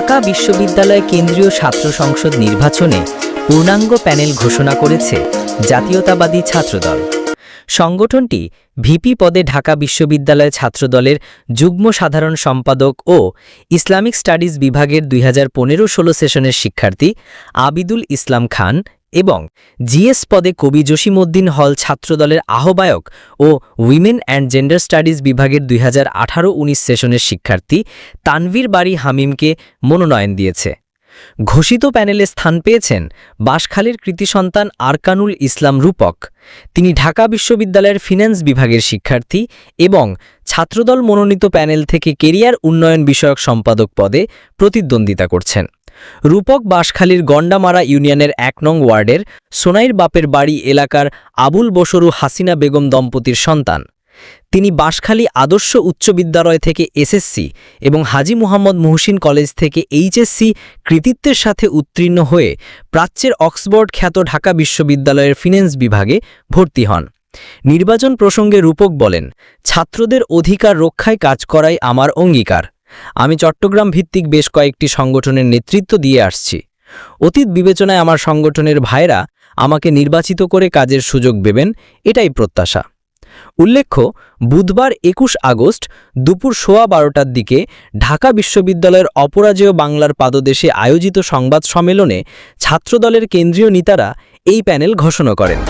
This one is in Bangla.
ঢাকা বিশ্ববিদ্যালয় কেন্দ্রীয় ছাত্র সংসদ নির্বাচনে পূর্ণাঙ্গ প্যানেল ঘোষণা করেছে জাতীয়তাবাদী ছাত্রদল। সংগঠনটি ভিপি পদে ঢাকা বিশ্ববিদ্যালয় ছাত্রদলের যুগ্ম সাধারণ সম্পাদক ও ইসলামিক স্টাডিজ বিভাগের দুই হাজার পনেরো ষোলো সেশনের শিক্ষার্থী আবিদুল ইসলাম খান এবং জিএস পদে কবি জসিমউদ্দিন হল ছাত্রদলের আহ্বায়ক ও উইমেন অ্যান্ড জেন্ডার স্টাডিজ বিভাগের দুই হাজার সেশনের শিক্ষার্থী তানভীর বাড়ি হামিমকে মনোনয়ন দিয়েছে। ঘোষিত প্যানেলে স্থান পেয়েছেন বাঁশখালীর কৃতি সন্তান আরকানুল ইসলাম রূপক। তিনি ঢাকা বিশ্ববিদ্যালয়ের ফিন্যান্স বিভাগের শিক্ষার্থী এবং ছাত্রদল মনোনীত প্যানেল থেকে কেরিয়ার উন্নয়ন বিষয়ক সম্পাদক পদে প্রতিদ্বন্দ্বিতা করছেন। রূপক বাঁশখালীর গন্ডামারা ইউনিয়নের এক নং ওয়ার্ডের সোনাইর বাপের বাড়ি এলাকার আবুল বসরু হাসিনা বেগম দম্পতির সন্তান। তিনি বাঁশখালী আদর্শ উচ্চ বিদ্যালয় থেকে এসএসসি এবং হাজি মুহাম্মদ মুহসিন কলেজ থেকে এইচএসসি কৃতিত্বের সাথে উত্তীর্ণ হয়ে প্রাচ্যের অক্সফোর্ড খ্যাত ঢাকা বিশ্ববিদ্যালয়ের ফিন্যান্স বিভাগে ভর্তি হন। নির্বাচন প্রসঙ্গে রূপক বলেন, ছাত্রদের অধিকার রক্ষায় কাজ করাই আমার অঙ্গীকার। আমি চট্টগ্রাম ভিত্তিক বেশ কয়েকটি সংগঠনের নেতৃত্ব দিয়ে আসছি। অতীত বিবেচনায় আমার সংগঠনের ভাইরা আমাকে নির্বাচিত করে কাজের সুযোগ দেবেন, এটাই প্রত্যাশা। উল্লেখ্য, বুধবার একুশ আগস্ট দুপুর সোয়া বারোটার দিকে ঢাকা বিশ্ববিদ্যালয়ের অপরাজেয় বাংলার পাদদেশে আয়োজিত সংবাদ সম্মেলনে ছাত্রদলের কেন্দ্রীয় নেতারা এই প্যানেল ঘোষণা করেন।